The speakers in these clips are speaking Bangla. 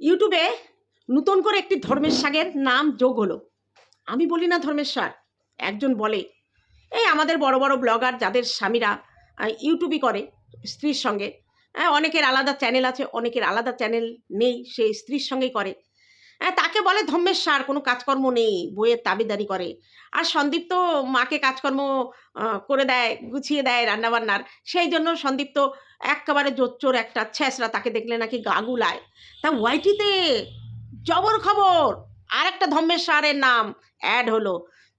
ইউটিউবে নতুন করে একটি ধর্মের ধর্মেশ্বরের নাম যোগ হলো। আমি বলি না ধর্মের সার একজন বলে, এই আমাদের বড় বড় ব্লগার যাদের স্বামীরা ইউটিউবই করে স্ত্রীর সঙ্গে অনেকের আলাদা চ্যানেল আছে, অনেকের আলাদা চ্যানেল নেই, সে স্ত্রীর সঙ্গেই করে। তাকে বলে ধর্মেশ্বর কোনো কাজকর্ম নেই, বইয়ের তাবিদারি করে। আর সন্দীপ তো মাকে কাজকর্ম করে দেয়, গুছিয়ে দেয় রান্নাবান্নার। সেই জন্য সন্দীপ তো একেবারে জোচ্চোর একটা ছ্যাঁচড়া তাকে দেখলে নাকি গা গুলায়। তা ওয়াইটিতে জবর খবর! আর একটা ধর্মেশ্বরের নাম অ্যাড হলো।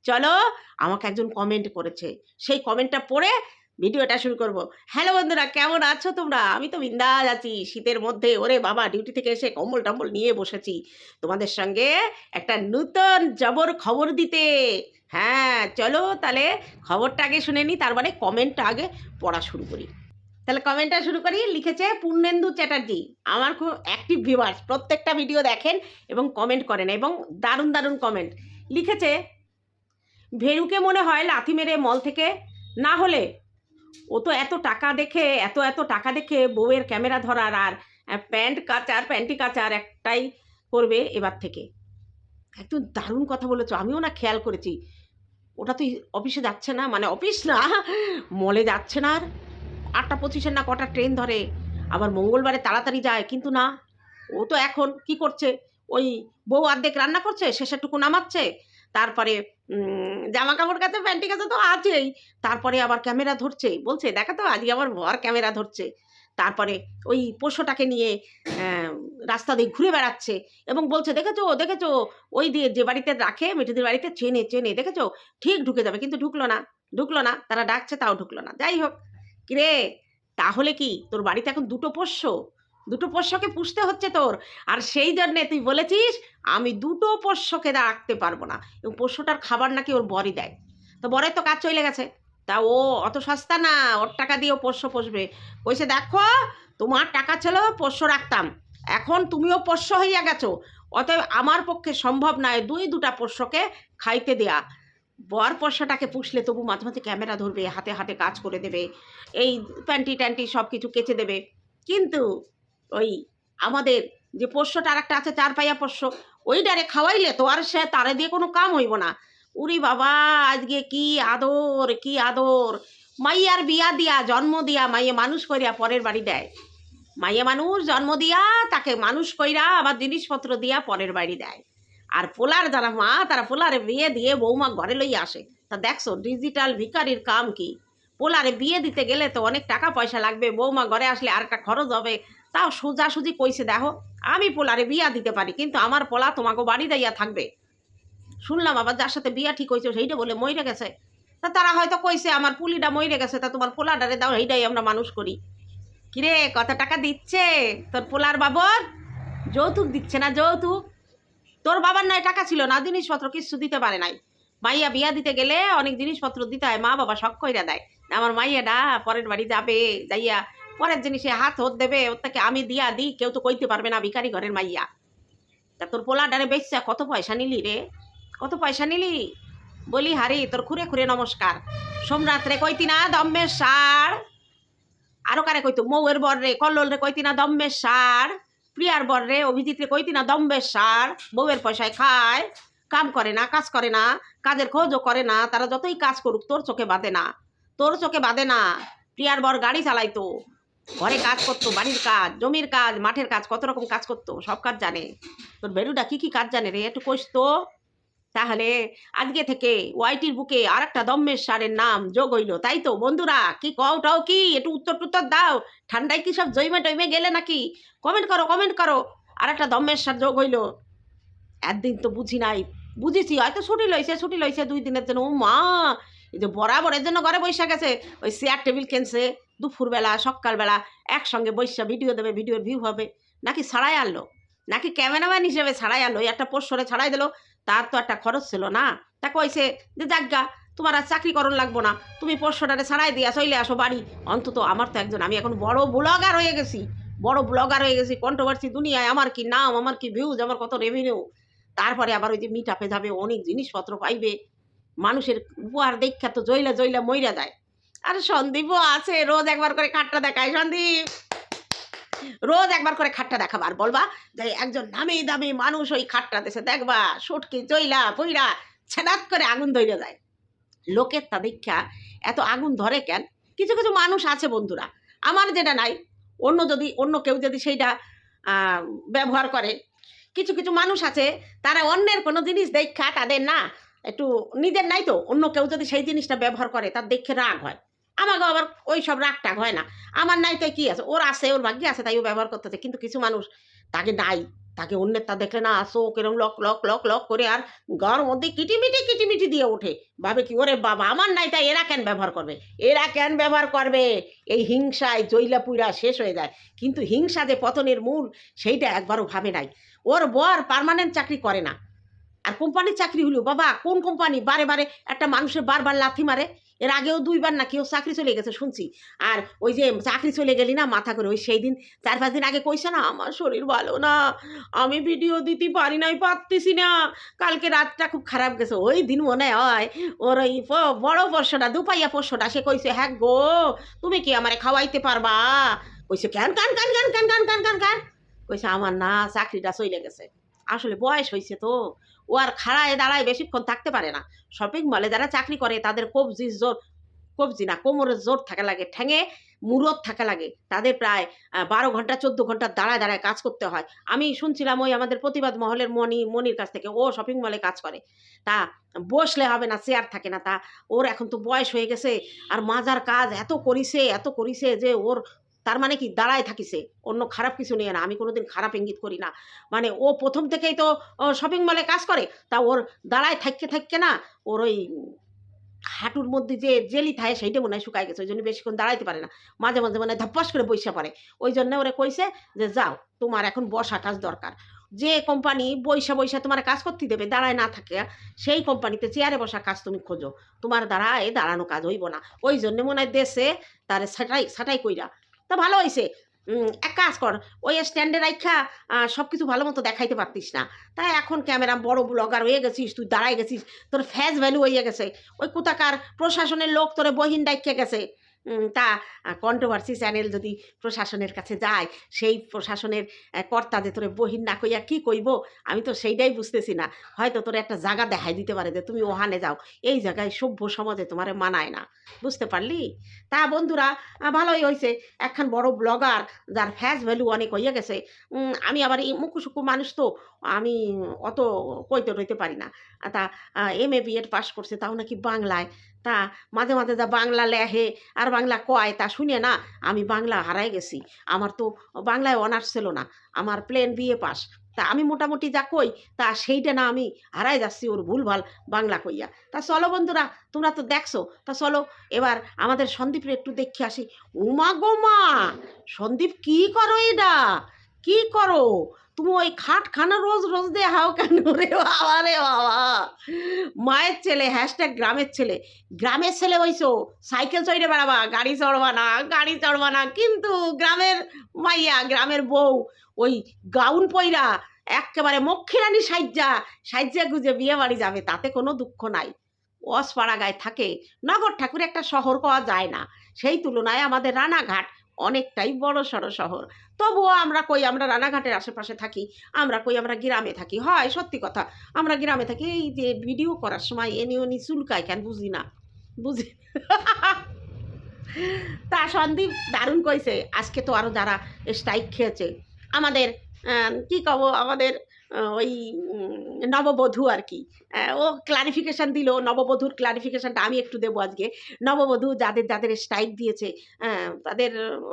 চলো, আমাকে একজন কমেন্ট করেছে। সেই কমেন্টটা পড়ে ভিডিওটা শুরু করব। হ্যালো বন্ধুরা, কেমন আছো তোমরা? আমি তো বিন্দাস আছি। শীতের মধ্যে ওরে বাবা ডিউটি থেকে এসে কম্বল টম্বল নিয়ে বসেছি। তোমাদের সঙ্গে একটা নূতন জবর খবর দিতে। হ্যাঁ চলো তাহলে খবরটা আগে শুনে নিই তার মানে কমেন্টটা আগে পড়া শুরু করি। তাহলে কমেন্টটা শুরু করি, লিখেছে পূর্ণেন্দু চ্যাটার্জি। আমার খুব অ্যাক্টিভ ভিউয়ার্স প্রত্যেকটা ভিডিও দেখেন এবং কমেন্ট করেন এবং দারুণ দারুণ কমেন্ট লিখেছে, ভেরুকে মনে হয় লাথি মেরে মল থেকে, না হলে ও তো এত টাকা দেখে, এত এত টাকা দেখে বউয়ের ক্যামেরা ধরার আর প্যান্ট কাচার, প্যান্টি কাচার একটাই করবে এবার থেকে। একদম দারুণ কথা বলেছ, আমিও না খেয়াল করেছি। ওটা তো অফিসে যাচ্ছে না মানে অফিস না, মলে যাচ্ছে না আর। আটটা পঁচিশের না কটা ট্রেন ধরে, আবার মঙ্গলবারে তাড়াতাড়ি যায়, কিন্তু না। ও তো এখন কি করছে? ওই বউ অর্ধেক রান্না করছে, শেষেরটুকু নামাচ্ছে তারপরে জামা কাপড় কাছে প্যান্টি কাছে তো আছেই। তারপরে আবার ক্যামেরা ধরছে, বলছে, দেখা তো, আজকে আমার বর ক্যামেরা ধরছে। তারপরে ওই পোষ্যটাকে নিয়ে রাস্তা দিয়ে ঘুরে বেড়াচ্ছে এবং বলছে, দেখেছ দেখেছ, ওই দিয়ে যে বাড়িতে রাখে, মেয়েটিদের বাড়িতে চেনে চেনে, দেখেছ? ঠিক ঢুকে যাবে। কিন্তু ঢুকলো না ঢুকলো না, তারা ডাকছে, তাও ঢুকলো না। যাই হোক, কিরে, তাহলে কি, তোর বাড়িতে এখন দুটো পোষ্য? দুটো পোষ্যকে পুষতে হচ্ছে তোর। আর সেই জন্যে তুই বলেছিস, আমি দুটো পোষ্যকে রাখতে পারব না। এবং পোষ্যটার খাবার নাকি ওর বরই দেয়। তো বরের তো কাজ চলে গেছে। তা ও অত সস্তা না, ওর টাকা দিয়ে ও পোষ্য পোষবে। কইছে, দেখো, তোমার টাকা ছিল, পোষ্য রাখতাম। এখন তুমিও পোষ্য হইয়া গেছো। অতএব আমার পক্ষে সম্ভব নয় দুই দুটা পোষ্যকে খাইতে দেয়া। বর পোষ্যটাকে পুষলে তবু মাঝে মাঝে ক্যামেরা ধরবে, হাতে হাতে কাজ করে দেবে। এই প্যান্টি ট্যান্টি সব কিছু কেচে দেবে। কিন্তু ওই আমাদের যে পোষ্যটা আর একটা আছে চার পাইয়া পোষ্য। ওই ডারে খাওয়াইলে তো আর সে তারে দিয়ে কোনো কাম হইব না। উরি বাবা, আজকে কি আদর কি আদর। মাইয়ার বিয়া দিয়া, জন্ম দিয়া মাইয়ে মানুষ করিয়া পরের বাড়ি দেয়। মাইয়ে মানুষ জন্ম দিয়া তাকে মানুষ কইরা আবার জিনিসপত্র দিয়া পরের বাড়ি দেয়। আর পোলার যারা মা, তারা পোলারে বিয়ে দিয়ে বৌমা ঘরে লইয়া আসে। তা দেখছ ডিজিটাল ভিকারির কাম কি? পোলারে বিয়ে দিতে গেলে তো অনেক টাকা পয়সা লাগবে, বৌমা ঘরে আসলে আর একটা খরচ হবে। তাও সোজাসুজি কইছে, দেখো, আমি পোলারে বিয়া দিতে পারি, কিন্তু আমার পোলা তোমাকে বাড়ি দাইয়া থাকবে। শুনলাম আবার যার সাথে বিয়া ঠিক হয়েছে, সেইটা বলে মইরে গেছে। তা তারা হয়তো কইছে, আমার পুলিটা মইরে গেছে, তা তোমার পোলাডারে দাও, সেইটাই আমরা মানুষ করি। কিরে, কত টাকা দিচ্ছে? তোর পোলার বাবর? যৌতুক দিচ্ছে না, যৌতুক। তোর বাবার নয় টাকা ছিল না, জিনিসপত্র কিছু দিতে পারে নাই। মাইয়া বিয়া দিতে গেলে অনেক জিনিসপত্র দিতে হয়, মা বাবা শখ কইরা দেয়। আমার মাইয়াটা পরের বাড়ি যাবে, যাইয়া পরের জিনিসে হাত হোত দেবে ওর তাকে আমি দিয়া দিই, কেউ তো কইতে পারবে না ভিখারি ঘরের মাইয়া। তা তোর পোলাডারে বেচছে, কত পয়সা নিলি রে? কত পয়সা নিলি? বলি, হারি, তোর খুরে খুরে নমস্কার। সোমরাত্রে কইতি না দম্মের সার। আরও কারে কইতো? মৌয়ের বর রে, কল্লোল রে কইতি না দম্মের সার। প্রিয়ার বর রে, অভিজিৎ রে কইতি না দম্বের সার। বউয়ের পয়সায় খায়, কাম করে না, কাজ করে না, কাজের খোঁজও করে না, তারা যতই কাজ করুক, তোর চোখে বাঁধে না। তোর চোখে বাঁধে না। প্রিয়ার বর গাড়ি চালাইতো। ঘরে কাজ করতো, বাড়ির কাজ, জমির কাজ, মাঠের কাজ, কত রকম কাজ করতো, সব কাজ জানে। তোর বেরুটা কি কি কাজ জানে রে, একটু কইস তো। তাহলে আজকে থেকে ওয়াইটির বুকে আর একটা দম্মের সারের নাম যোগ হইল, তাই তো বন্ধুরা? কি কও কওটাও কি? একটু উত্তর টুত্তর দাও। ঠান্ডায় কি সব জৈমে টইমে গেলে নাকি? কমেন্ট করো কমেন্ট করো। আর একটা দম্মের সার যোগ হইল। একদিন তো বুঝি নাই। বুঝেছি, হয়তো ছুটি লইছে ছুটি লইছে দুই দিনের জন্য। ও মা এই যে বরাবরের জন্য ঘরে বৈশা গেছে, ওই চেয়ার টেবিল কেনছে? দুপুরবেলা, সকালবেলা একসঙ্গে বৈশা ভিডিও দেবে ভিডিওর ভিউ হবে। নাকি ছাড়াই আনলো? নাকি ক্যামেরাম্যান হিসেবে ছাড়াই আনলো? একটা পোস্টরে ছাড়াই দিল, তার তো একটা খরচ ছিল না। তা কইছে যে যাজ্ঞা তোমার আর চাকরি করণ লাগবো না। তুমি পোস্টটারে ছাড়াই দিয়া চলে আসো বাড়ি। অন্তত আমার তো একজন, আমি এখন বড় ব্লগার হয়ে গেছি। বড় ব্লগার হয়ে গেছি কন্ট্রোভার্সি দুনিয়ায়। আমার কি নাম, আমার কি ভিউজ আমার কত রেভিনিউ তারপরে আবার ওই যে মিট আপে যাবে, অনেক জিনিসপত্র পাইবে। মানুষের উপহার দেখা তো জইলা জইলা মইরা যায়। আর সন্দীপও আছে, রোজ একবার করে কাঠটা দেখায়। সন্দীপ! রোজ একবার করে খাটটা দেখাবা, আর বলবা যে একজন নামি দামি মানুষ ওই খাটটা দেশে দেখবা, সুটকি, চইলা বইরা ছেনাত করে আগুন ধরে যায়। লোকের তা দীক্ষা, এত আগুন ধরে কেন? কিছু কিছু মানুষ আছে বন্ধুরা, আমার যেটা নাই, অন্য যদি, অন্য কেউ যদি সেইটা ব্যবহার করে। কিছু কিছু মানুষ আছে, তারা অন্যের কোনো জিনিস দেখা তাদের না, একটু নিজের নাই তো, অন্য কেউ যদি সেই জিনিসটা ব্যবহার করে, তার দেখে রাগ হয়। আমাকে আবার ওই সব রাগ টাগ হয় না। আমার নাই তো কি আছে? ওর আছে, ওর ভাগ্যে আছে, তাই ও ব্যবহার করতেছে। কিন্তু কিছু মানুষ তাকে নাই, তাকে অন্যের তা দেখলে না, আসো কিরম লক লক লক লক করে আর গার মধ্যে কিটিমিটি কিটিমিটি দিয়ে ওঠে। ভাবে কি, ওরে বাবা, আমার নাই তাই এরা কেন ব্যবহার করবে? এরা কেন ব্যবহার করবে? এই হিংসায় জৈলা পুইরা শেষ হয়ে যায়। কিন্তু হিংসা যে পতনের মূল, সেইটা একবারও ভাবে নাই। ওর বর পার্মানেন্ট চাকরি করে না। আর কোম্পানির চাকরি হলো বাবা, কোন কোম্পানি? বারে বারে একটা মানুষের বারবার লাথি মারে। এর আগেও দুইবার না কেউ চাকরি চলে গেছে, শুনছি। আর ওই যে চাকরি চলে গেলি না মাথা করে, ওই সেই দিন চার পাঁচ দিন আগে কইছে না, আমার শরীর ভালো না, আমি ভিডিও দিতে পারি নাই, পারতেছি না। কালকে রাতটা খুব খারাপ গেছে, ওই দিন মনে হয় ওর ওই বড় পোষ্যটা, দুপাইয়া পোষ্যটা, সে কইছে হ্যাঁ গো, তুমি কি আমারে খাওয়াইতে পারবা? কইছে, কেন, কান কান কান কান কান কান কান? কান কইছে, আমার না, চাকরিটা চলে গেছে। আসলে বয়স হয়েছে তো। ও আর খাড়ায় দাঁড়ায় বেশিক্ষণ থাকতে পারে না। শপিং মলে যারা চাকরি করে, তাদের কবজি জোর, কবজি না কোমরের জোর থাকা লাগে, ঠ্যাঙে মুরত থাকা লাগে। তাদের প্রায় বারো ঘণ্টা, চোদ্দ ঘণ্টা দাঁড়ায় দাঁড়ায় কাজ করতে হয়। আমি শুনছিলাম ওই আমাদের প্রতিবাদ মহলের মনি মনির কাছ থেকে, ও শপিং মলে কাজ করে। তা বসলে হবে না চেয়ার থাকে না। তা ওর এখন তো বয়স হয়ে গেছে। আর মাজার কাজ এত করিছে এত করিছে যে ওর তার মানে কি? দাঁড়ায় থাকিছে অন্য খারাপ কিছু নিয়ে না। আমি কোনোদিন খারাপ ইঙ্গিত করি না। মানে ও প্রথম থেকেই তো শপিং মলে কাজ করে। তা ওর দাঁড়ায় থাকতে থাকতে না, ওর ওই হাঁটুর মধ্যে যে জেলি থাকে সেইটা মনে হয় শুকায় গেছে। ওই জন্য বেশিক্ষণ দাঁড়াইতে পারে না। মাঝে মাঝে মানে ধপ্পাস করে বইসা পারে ওই জন্য ওরে কইছে যে, যাও, তোমার এখন বসা কাজ দরকার। যে কোম্পানি বৈশা বৈশা তোমার কাজ করতে দেবে, দাঁড়ায় না থাকে, সেই কোম্পানিতে চেয়ারে বসা কাজ তুমি খোঁজো। তোমার দাঁড়ায় দাঁড়ানো কাজ হইব না। ওই জন্য মনে হয় দেশে তার সেটাই সেটাই কইরা তা ভালো হয়েছে এক কাজ কর, ওই স্ট্যান্ডে রাখা সব কিছু ভালো মতো দেখাইতে পারতিস না। তাই এখন ক্যামেরা বড় ব্লগার হয়ে গেছিস, তুই দাঁড়াই গেছিস, তোর ফেস ভ্যালু হয়ে গেছে। ওই কোথাকার প্রশাসনের লোক তোরে বহিন ডাইকে গেছে। তা কন্ট্রোভার্সি চ্যানেল যদি প্রশাসনের কাছে যায়, সেই প্রশাসনের কর্তা যে তোরে বহিন না কইয়া কি কইব, আমি তো সেইটাই বুঝতেছি না। হয়তো তোর একটা জায়গা দেখাই দিতে পারে যে তুমি ওহানে যাও, এই জায়গায় সভ্য সমাজে তোমারে মানায় না। বুঝতে পারলি? তা বন্ধুরা ভালোই হয়েছে একখান বড় ব্লগার যার ফ্যাস ভ্যালু অনেক হইয়া গেছে আমি আবার এই মুখুসুকু মানুষ তো, আমি অত কইতে রইতে পারি না। তা এম এ বিএড পাশ করছে, তাও নাকি বাংলায়। তা মাঝে মাঝে যা বাংলা লেহে আর বাংলা কয় তা শুনে না আমি বাংলা হারাই গেছি। আমার তো বাংলায় অনার্স ছিল না, আমার প্লেন বিএ পাস তা আমি মোটামুটি যা কই, তা সেইটা না আমি হারাই যাচ্ছি ওর ভুলভাল বাংলা কইয়া। তা চলো বন্ধুরা, তোমরা তো দেখছ, তা চলো এবার আমাদের সন্দীপের একটু দেখে আসি। উমা গো মা, সন্দীপ কি করো এটা? কি করো? তুমি ওই খাট খানা রোজ রোজ দিয়ে হাও কেন রে বাবা রে বাবা? মায়ের ছেলে হ্যাশট্যাগ গ্রামের ছেলে। গ্রামের ছেলে হইছো সাইকেল চড়ে বেড়াবা, গাড়ি চড়বা না, গাড়ি চড়বা না। কিন্তু গ্রামের মাইয়া, গ্রামের বউ, ওই গাউন পইরা একেবারে মক্ষিরানি সাজ্জা সাজ্জা গুজে বিয়ে বাড়ি যাবে, তাতে কোনো দুঃখ নাই। অসপাড়া গায়ে থাকে, নগর ঠাকুর একটা শহর পাওয়া যায় না। সেই তুলনায় আমাদের রানাঘাট অনেকটাই বড় সড়ো শহর। তবুও আমরা কই, আমরা রানাঘাটের আশেপাশে থাকি, আমরা কই, আমরা গ্রামে থাকি। হয়, সত্যি কথা, আমরা গ্রামে থাকি, এই যে ভিডিও করার সময় এনে ওনি চুলকায় কেন বুঝি না, বুঝি তা সন্দীপ দারুণ কইছে, আজকে তো আরও যারা স্ট্রাইক খেয়েছে, আমাদের কি কব, আমাদের ওই নববধূ আর কি ও ক্লারিফিকেশান দিল, নববধূর ক্লারিফিকেশানটা আমি একটু দেবো আজকে। নববধূ যাদের যাদের স্ট্রাইক দিয়েছে তাদের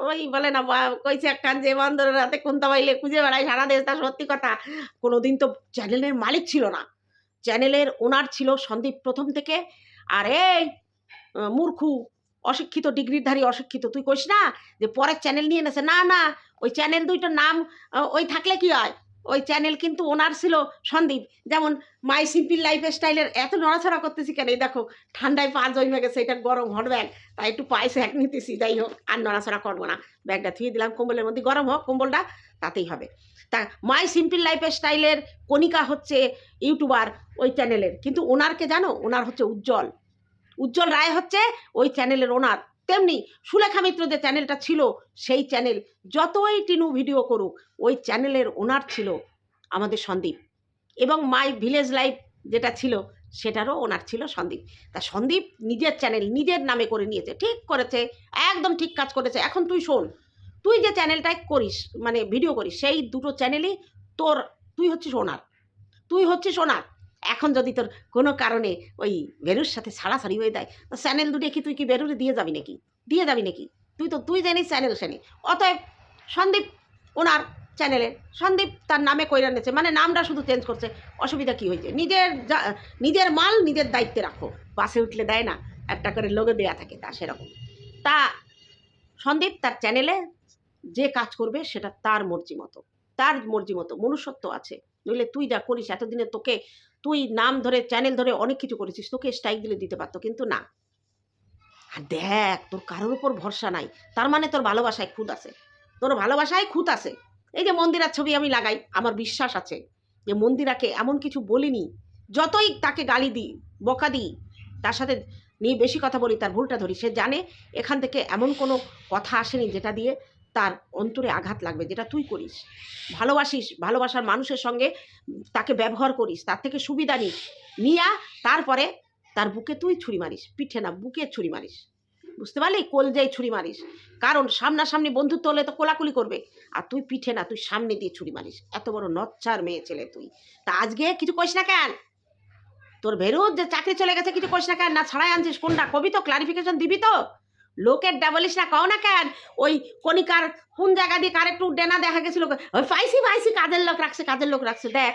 ওই বলে না কইছে একখান যে বন্দর রাতে কুন্তা বাইলে খুঁজে বেড়ায় সারা দেশ, তা সত্যি কথা। কোনোদিন তো চ্যানেলের মালিক ছিল না। চ্যানেলের ওনার ছিল সন্দীপ প্রথম থেকে। আর এই মূর্খু, অশিক্ষিত, ডিগ্রিধারী অশিক্ষিত, তুই কইস না যে, পরের চ্যানেল নিয়ে নেছে না না, ওই চ্যানেল দুইটার নাম ওই থাকলে কি হয়? ওই চ্যানেল কিন্তু ওনার ছিল সন্দীপ। যেমন মাই সিম্পল লাইফ স্টাইলের এত নড়াছড়া করতেছি কেন? এই দেখো, ঠান্ডায় পা জমে গেছে, এটা গরম হট ব্যাগ তাই একটু পায়েসে এক নিতেছি, যাই হোক, আর নড়াচড়া করব না। ব্যাগটা থুয়ে দিলাম, কম্বলের মধ্যে গরম হোক, কম্বলটা তাতেই হবে। তা মাই সিম্পল লাইফ স্টাইলের কণিকা হচ্ছে ইউটিউবার ওই চ্যানেলের কিন্তু ওনারকে জানো? ওনার হচ্ছে উজ্জ্বল। উজ্জ্বল রায় হচ্ছে ওই চ্যানেলের ওনার। তেমনি সুলেখা মিত্র যে চ্যানেলটা ছিল, সেই চ্যানেল যতই টিনু ভিডিও করুক, ওই চ্যানেলের ওনার ছিল আমাদের সন্দীপ। এবং মাই ভিলেজ লাইফ যেটা ছিল, সেটারও ওনার ছিল সন্দীপ। তা সন্দীপ নিজের চ্যানেল নিজের নামে করে নিয়েছে, ঠিক করেছে, একদম ঠিক কাজ করেছে। এখন তুই শোন, তুই যে চ্যানেলটাই করিস মানে ভিডিও করিস, সেই দুটো চ্যানেলই তোর, তুই হচ্ছিস ওনার। তুই হচ্ছিস ওনার। এখন যদি তোর কোনো কারণে ওই বেরুর সাথে ছাড়াছাড়ি হয়ে দেয় তো চ্যানেল দুটো কি তুই কি বেরুরে দিয়ে যাবি নাকি? দিয়ে যাবি নাকি? তুই তো, তুই জানিস চ্যানেল শ্রেণি অতএব সন্দীপ ওনার চ্যানেলে সন্দীপ তার নামে কইরা নিয়েছে মানে নামটা শুধু চেঞ্জ করছে, অসুবিধা কি হয়েছে? নিজের নিজের মাল নিজের দায়িত্বে রাখো। বাসে উঠলে দেয় না, একটা করে লোগো দেয়া থাকে, তা সেরকম। তা সন্দীপ তার চ্যানেলে যে কাজ করবে সেটা তার মর্জি মতো, তার মর্জি মতো, মনুষ্যত্ব আছে। নইলে তুই যা করিস, এতদিনে তোকে, তুই নাম ধরে চ্যানেল ধরে অনেক কিছু করেছিস, তোকে স্ট্রাইক দিলে দিতে পারতো, কিন্তু না। আর দেখ, তোর কারোর উপর ভরসা নাই। তার মানে তোর ভালোবাসায় খুঁত আছে। তোর ভালোবাসায় খুঁত আছে। এই যে মন্দিরার ছবি আমি লাগাই, আমার বিশ্বাস আছে যে মন্দিরাকে এমন কিছু বলিনি। যতই তাকে গালি দিই, বকা দিই, তার সাথে নিয়ে বেশি কথা বলি, তার ভুলটা ধরি, সে জানে এখান থেকে এমন কোনো কথা আসেনি যেটা দিয়ে তার অন্তরে আঘাত লাগবে, যেটা তুই করিস। ভালোবাসিস, ভালোবাসার মানুষের সঙ্গে তাকে ব্যবহার করিস, তার থেকে সুবিধা নিস। নিয়া, তারপরে তার বুকে তুই ছুরি মারিস, পিঠে না, বুকে ছুরি মারিস। বুঝতে পারলি? কলজাই ছুরি মারিস। কারণ সামনাসামনি বন্ধুত্ব হলে তো কোলাকুলি করবে। আর তুই পিঠে না, তুই সামনে দিয়ে ছুরি মারিস। এত বড় নচ্চার মেয়ে ছেলে তুই। তা আজকে কিছু কইস না কেন? তোর ভেরুত যে চাকরি চলে গেছে, কিছু কইস না কেন? না ছাড়াই আনছিস কোনটা? কবি তো ক্লারিফিকেশন দিবি তো? লোকের ডাবলিস না, কও না কেন? ওই কণিকার কোন জায়গা দিয়ে কার একটু ডেনা দেখা গেছিল? ওই ফাইসি কাজের লোক রাখছে, কাজের লোক রাখছে। দেখ,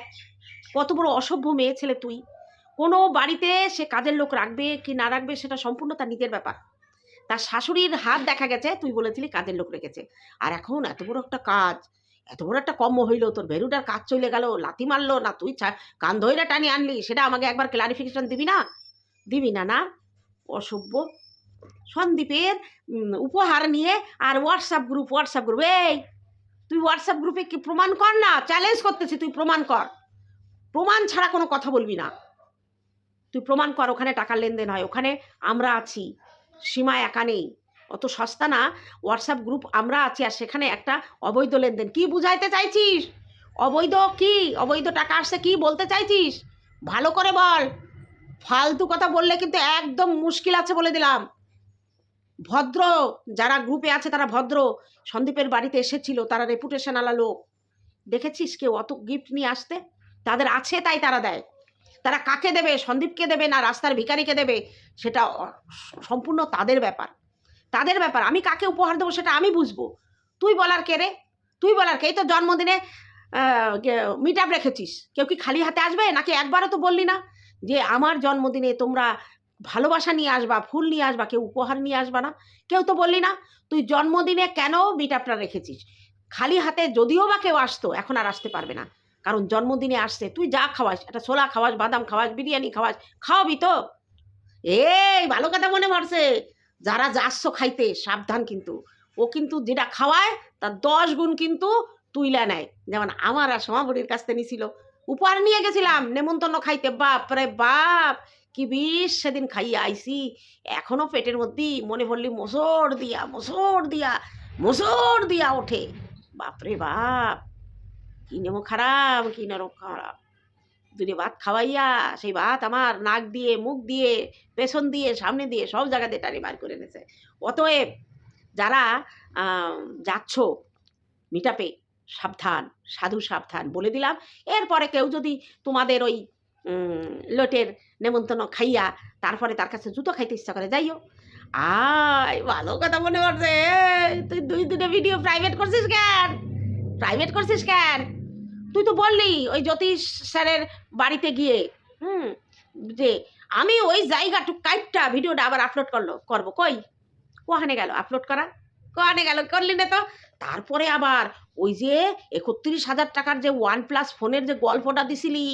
কত বড় অসভ্য মেয়ে ছেলে তুই। কোনো বাড়িতে সে কাজের লোক রাখবে কি না রাখবে সেটা সম্পূর্ণ তার নিজের ব্যাপার। তার শাশুড়ির হাত দেখা গেছে, তুই বলেছিলি কাজের লোক রেখেছে। আর এখন এত বড় একটা কাজ, এত বড় একটা কর্ম হইল, তোর ভেরুটার কাজ চলে গেল, লাথি মারলো, না তুই কান ধইরা টানি আনলি, সেটা আমাকে একবার ক্লারিফিকেশন দিবি না? দিবি না না? অসভ্য। সন্দীপের উপহার নিয়ে আর হোয়াটসঅ্যাপ গ্রুপ হোয়াটসঅ্যাপ গ্রুপ এই, তুই হোয়াটসঅ্যাপ গ্রুপে কি প্রমাণ কর না? চ্যালেঞ্জ করতেছি, তুই প্রমাণ কর। প্রমাণ ছাড়া কোনো কথা বলবি না। তুই প্রমাণ কর, ওখানে টাকার লেনদেন হয়, ওখানে আমরা আছি, সীমা একা নেই। অত সস্তা না হোয়াটসঅ্যাপ গ্রুপ আমরা আছি আর সেখানে একটা অবৈধ লেনদেন। কি বুঝাইতে চাইছিস? অবৈধ কি? অবৈধ টাকা আসছে কি বলতে চাইছিস? ভালো করে বল। ফালতু কথা বললে কিন্তু একদম মুশকিল আছে বলে দিলাম। ভদ্র, যারা গ্রুপে আছে তারা ভদ্র। সন্দীপের বাড়িতে এসেছিল, তারা রেপুটেশন আলা লোক। দেখেছিস কেউ অত গিফট নিয়ে আসতে? তাদের আছে তাই তারা দেয়। তারা কাকে দেবে? সন্দীপকে দেবে না রাস্তার ভিখারিকে দেবে? সেটা সম্পূর্ণ তাদের ব্যাপার। তাদের ব্যাপার। আমি কাকে উপহার দেবো সেটা আমি বুঝব। তুই বলার কে রে? তুই বলার কে? এই তো জন্মদিনে মিট আপ রেখেছিস। কেউ কি খালি হাতে আসবে? নাকি একবারও তো বললি না? যে আমার জন্মদিনে তোমরা ভালোবাসা নিয়ে আসবা, ফুল নিয়ে আসবা, কেউ উপহার নিয়ে আসবা না। কেউ তো বললি না, তুই জন্মদিনে কেন মিট আপটা রেখেছিস? খালি হাতে যদিও বা কেউ আসতো, এখন আর আসতে পারবে না। কারণ জন্মদিনে আসছে, তুই যা খাওয়াস, একটা ছোলা খাওয়াস, বাদাম খাওয়াস, বিরিয়ানি খাওয়াস, খাওয়াবি তো। এই, ভালো কথা মনে পড়ছে। যারা যাচ্ছ খাইতে, সাবধান কিন্তু। ও কিন্তু যেটা খাওয়ায়, তার দশ গুণ কিন্তু তুইলা নেয়। যেমন আমার আর সমাবরীর কাছ থেকে নিছিল। উপহার নিয়ে গেছিলাম, নেমন্তন্ন খাইতে বাপ রে বাপ! কি বিষ সেদিন খাইয়ে আইছি এখনও পেটের মধ্যেই মনে পড়লি, মোসর দিয়া মোসর দিয়া মোসর দিয়া ওঠে। বাপরে বাপ! কি নেমো খারাপ, কি নরম খারাপ। দুটো ভাত খাওয়াইয়া সেই ভাত আমার নাক দিয়ে, মুখ দিয়ে, পেছন দিয়ে, সামনে দিয়ে সব জায়গাতে টানি বার করে এনেছে। অতএব যারা যাচ্ছ মিটাপে সাবধান, সাধু সাবধান বলে দিলাম। এরপরে কেউ যদি তোমাদের ওই লোটের নেমন্তন্ন খাইয়া তারপরে তার কাছে জুতো খাইতে ইচ্ছা করে, যাইও। আয়, ভালো কথা মনে করছে তুই দুই দুটো ভিডিও প্রাইভেট করছিস কেন? প্রাইভেট করছিস কেন? তুই তো বললি ওই জ্যোতিষ স্যারের বাড়িতে গিয়ে, হুম, যে আমি ওই জায়গাটুক কাইটটা ভিডিওটা আবার আপলোড করল, করব, কই? কোহানে গেল আপলোড করা? কোহানে গেল, করলি না তো? তারপরে আবার ওই যে একত্রিশ হাজার টাকার যে ওয়ান প্লাস ফোনের যে গল্পটা দিছিলি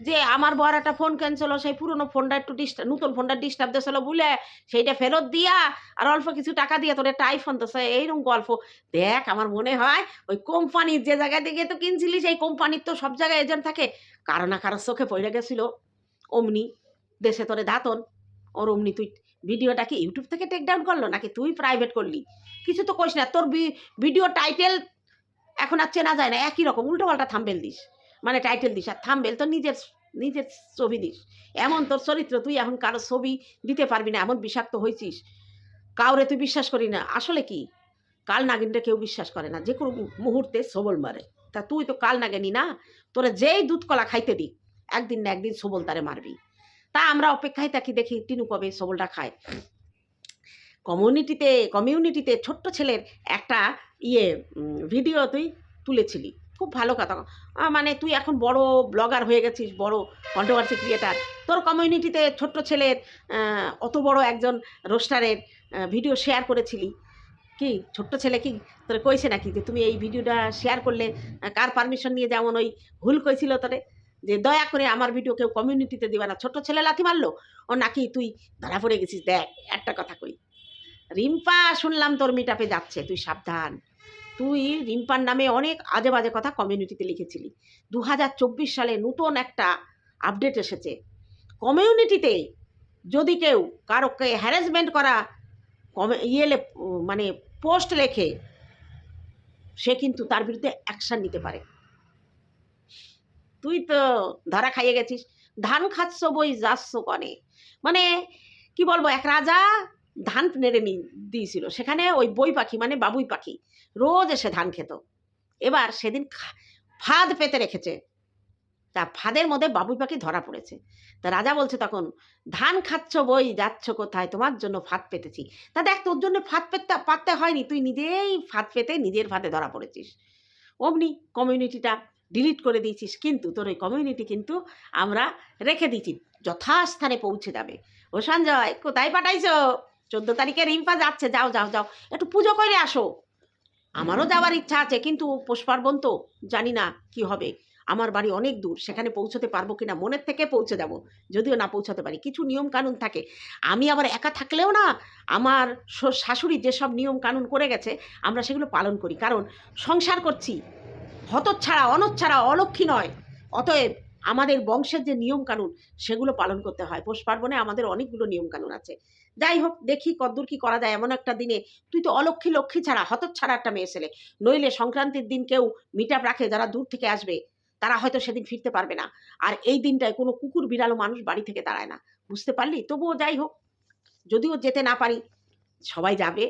যে আমার বর একটা ফোন ক্যান্সেল সেই পুরনো ফোনটা একটু ডিস্টার্ব নতুন ফোনটা ডিস্টার্ব দিয়েছিল বলে, সেইটা ফেরত দিয়া, আর অল্প কিছু টাকা দিয়ে তোর একটা আইফোন তো এইরকম গল্প। দেখ, আমার মনে হয় ওই কোম্পানির যে জায়গা থেকে তো কিনছিলি, সেই কোম্পানির তো সব জায়গায় এজেন্ট থাকে। কারও না কারোর চোখে পড়ে গেছিল। অমনি দেশে তোরে ধাতন ওর অমনি তুই ভিডিওটা কি ইউটিউব থেকে টেক ডাউন করল, নাকি তুই প্রাইভেট করলি? কিছু তো কইস না, তোর ভিডিও টাইটেল এখন আর চেনা যায় না, একই রকম উল্টো পাল্টা থাম্বেল দিস। মানে টাইটেল দিস, আর থাম্বেল তো নিজের নিজের ছবি দিস। এমন তোর চরিত্র, তুই এখন কারও ছবি দিতে পারবি না, এমন বিষাক্ত হয়েছিস কাউরে তুই বিশ্বাস করি না। আসলে কি? কাল নাগিনটা কেউ বিশ্বাস করে না। যে কোনো মুহূর্তে সবল মারে। তা তুই তো কাল নাগেনি না? তোরা যেই দুধ কলা খাইতে দিক, একদিন না একদিন সবল তারে মারবি। তা আমরা অপেক্ষায় থাকি, দেখি টিনু কবে সবলটা খায়। কমিউনিটিতে কমিউনিটিতে ছোট্ট ছেলের একটা ইয়ে ভিডিও তুই তুলেছিলি। খুব ভালো কথা। মানে তুই এখন বড় ব্লগার হয়ে গেছিস, বড় কন্ট্রোভার্সি ক্রিয়েটার তোর কমিউনিটিতে ছোট্ট ছেলের অত বড় একজন রোস্টারের ভিডিও শেয়ার করেছিলি। কি? ছোট্ট ছেলে কি? তোর কইছে নাকি যে তুমি এই ভিডিওটা শেয়ার করলে কার পারমিশন নিয়ে যেমন ওই ভুল কইছিল তোরে? যে দয়া করে আমার ভিডিও কেউ কমিউনিটিতে দিবা না। ছোট্ট ছেলে লাথি মারলো? ও নাকি তুই ধরা পড়ে গেছিস? দেখ, একটা কথা কই। রিম্পা, শুনলাম তোর মিটাপে যাচ্ছে, তুই সাবধান। তুই রিম্পার নামে অনেক আজে বাজে কথা কমিউনিটিতে লিখেছিলি। দু হাজার চব্বিশ সালে নতুন একটা আপডেট এসেছে। কমিউনিটিতে যদি কেউ কারোকে হ্যারাসমেন্ট করা কমে ইয়ে মানে পোস্ট লেখে, সে কিন্তু তার বিরুদ্ধে অ্যাকশন নিতে পারে। তুই তো ধরা খাইয়ে গেছিস। ধান খাচ্ছ বই যাচ্ছ কনে? মানে কি বলব, এক রাজা ধান নেড়ে নি দিয়েছিল। সেখানে ওই বই পাখি মানে বাবুই পাখি। রোজ এসে ধান খেত। এবার সেদিন ফাঁদ পেতে রেখেছে। তা ফাঁদের মধ্যে বাবুই পাখি ধরা পড়েছে। তা রাজা বলছে তখন, ধান খাচ্ছ বই, যাচ্ছ কোথায়? তোমার জন্য ফাঁদ পেতেছি। তা দেখ, তোর জন্য ফাঁদ পেতে পাততে হয়নি। তুই নিজেই ফাঁদ পেতে নিজের ফাঁদে ধরা পড়েছিস। অমনি কমিউনিটিটা ডিলিট করে দিয়েছিস। কিন্তু তোর ওই কমিউনিটি কিন্তু আমরা রেখে দিয়েছি। যথাস্থানে পৌঁছে যাবে। ও সঞ্জয় কোথায় পাঠাইছো? চোদ্দ তারিখে রিম্পা যাচ্ছে। যাও যাও যাও। একটু পুজো করে আসো। আমারও যাওয়ার ইচ্ছা আছে, কিন্তু পৌষ পার্বণ তো জানি না কি হবে। আমার বাড়ি অনেক দূর, সেখানে পৌঁছতে পারব কিনা মনের থেকে পৌঁছে যাব, যদিও না পৌঁছাতে পারি। কিছু নিয়ম কানুন থাকে। আমি আবার একা থাকলেও না, আমার শাশুড়ি যেসব নিয়ম কানুন করে গেছে, আমরা সেগুলো পালন করি। কারণ সংসার করছি, হতচ্ছাড়া, অনচ্ছাড়া, অলক্ষী নয়। অতএব আমাদের বংশের যে নিয়ম কানুন সেগুলো পালন করতে হয়। পৌষ পার্বণে আমাদের অনেকগুলো নিয়ম কানুন আছে। যাই হোক, দেখি কদ্দূর কি করা যায় এমন একটা দিনে। তুই তো অলক্ষী লক্ষ্মী ছাড়া, হতচ্ছাড়া একটা মেয়ে ছেলে। নইলে সংক্রান্তির দিন কেউ মিটাপ রাখে যারা দূর থেকে আসবে। তারা হয়তো সেদিন ফিরতে পারবে না। আর এই দিনটায় কোনো কুকুর বিড়ালও মানুষ বাড়ি থেকে দাঁড়ায় না। বুঝতে পারলি? তবুও যাই হোক, যদিও যেতে না পারি, সবাই যাবে।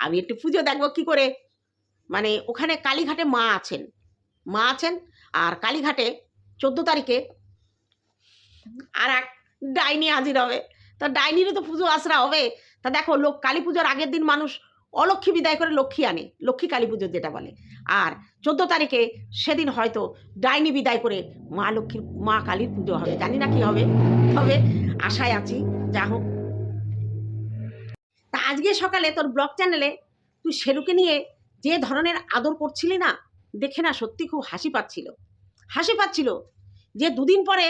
আমি একটু পুজো দেখব কি করে। মানে ওখানে কালীঘাটে মা আছেন। মা আছেন আর কালীঘাটে চোদ্দ তারিখে। আর এক ডাইনি হাজির হবে। তা ডাইনিরও তো পুজো আসরা হবে। তা দেখো, লোক কালী পুজোর আগের দিন মানুষ অলক্ষ্মী বিদায় করে লক্ষ্মী আনে, লক্ষ্মী কালী পুজো যেটা বলে। আর চোদ্দ তারিখে সেদিন হয়তো ডাইনি বিদায় করে মা লক্ষ্মীর, মা কালীর পুজো হবে। জানি না কি হবে, তবে আশায় আছি, যা হোক। তা আজকে সকালে তোর ব্লগ চ্যানেলে তুই শেরুকে নিয়ে যে ধরনের আদর করছিলি না, দেখে না সত্যি খুব হাসি পাচ্ছিল। হাসি পাচ্ছিল। যে দুদিন পরে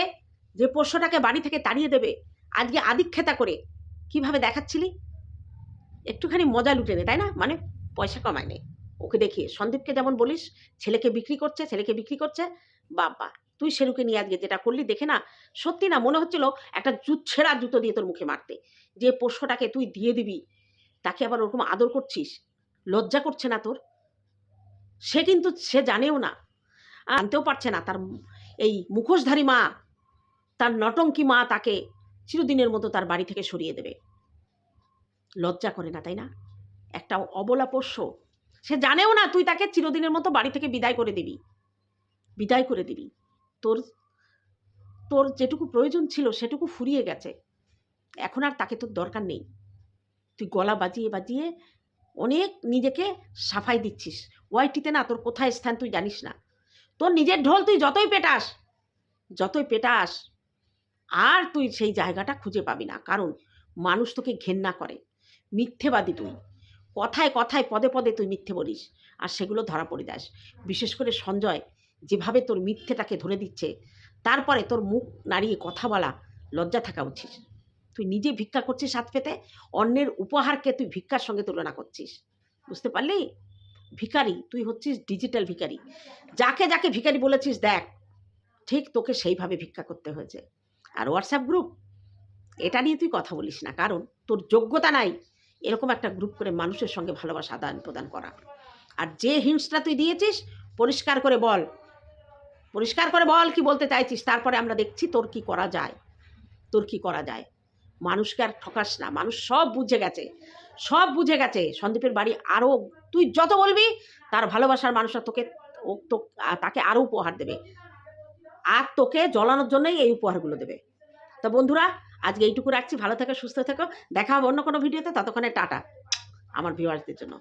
যে পোষ্যটাকে বাড়ি থেকে তাড়িয়ে দেবে, আজকে আদিক্ষেতা করে, কীভাবে দেখাচ্ছিলি? একটুখানি মজা লুটে নে, তাই না? মানে পয়সা কমায় নে। ওকে দেখিয়ে, সন্দীপকে যেমন বলিস, ছেলেকে বিক্রি করছে, ছেলেকে বিক্রি করছে, বাবা, তুই শেরুকে নিয়ে আজকে যেটা করলি, দেখে না, সত্যি না, মনে হচ্ছিল একটা ছেঁড়া জুতো দিয়ে তোর মুখে মারতে। যে পোষ্যটাকে তুই দিয়ে দিবি, তাকে আবার ওরকম আদর করছিস, লজ্জা করছে না তোর? সে কিন্তু, সে জানেও না, আনতেও পারছে না, তার এই মুখোশধারী মা, তার নটঙ্কি মা তাকে চিরদিনের মতো তার বাড়ি থেকে সরিয়ে দেবে। লজ্জা করে না, তাই না? একটা অবলা পোষ্য, সে জানেও না তুই তাকে চিরদিনের মতো বাড়ি থেকে বিদায় করে দিবি। বিদায় করে দিবি। তোর তোর যেটুকু প্রয়োজন ছিল সেটুকু ফুরিয়ে গেছে। এখন আর তাকে তোর দরকার নেই। তুই গলা বাজিয়ে বাজিয়ে অনেক নিজেকে সাফাই দিচ্ছিস। ওয়াইটিতে না তোর কোথায় স্থান তুই জানিস না। তোর নিজের ঢোল তুই যতই পেটাস যতই পেটাস, আর তুই সেই জায়গাটা খুঁজে পাবি না। কারণ মানুষ তোকে ঘেন্না করে। মিথ্যেবাদী তুই। কথায় কথায়, পদে পদে তুই মিথ্যে বলিস, আর সেগুলো ধরা পড়ে যাস। বিশেষ করে সঞ্জয়, যেভাবে তোর মিথ্যেটাকে ধরে দিচ্ছে, তারপরে তোর মুখ নাড়িয়ে কথা বলা, লজ্জা থাকা উচিত। তুই নিজে ভিক্ষা করছিস হাত পেতে, অন্যের উপহারকে তুই ভিক্ষার সঙ্গে তুলনা করছিস। বুঝতে পারলি? ভিখারি, তুই হচ্ছিস ডিজিটাল ভিখারি। যাকে যাকে ভিখারি বলেছিস, দেখ, ঠিক তোকে সেইভাবে ভিক্ষা করতে হয়েছে। আর হোয়াটসঅ্যাপ গ্রুপ এটা নিয়ে তুই কথা বলিস না, কারণ তোর যোগ্যতা নাই এরকম একটা গ্রুপ করে মানুষের সঙ্গে ভালোবাসা আদান প্রদান করা। আর যে হিংসটা তুই দিয়েছিস, পরিষ্কার করে বল। পরিষ্কার করে বল কি বলতে চাইছিস, তারপরে আমরা দেখছি তোর কি করা যায়। তোর কি করা যায়। মানুষকে আর ঠকাস না, মানুষ সব বুঝে গেছে। সব বুঝে গেছে। সন্দীপের বাড়ি আরও তুই যত বলবি, তার ভালোবাসার মানুষরা তোকে তো তাকে আরও উপহার দেবে। আর তোকে জ্বলানোর জন্যই এই উপহারগুলো দেবে। তো বন্ধুরা, আজকে এইটুকু রাখছি। ভালো থাকো, সুস্থ থেকো। দেখা হবে অন্য কোনো ভিডিওতে। ততক্ষণে টাটা, আমার ভিউয়ার্সদের জন্য।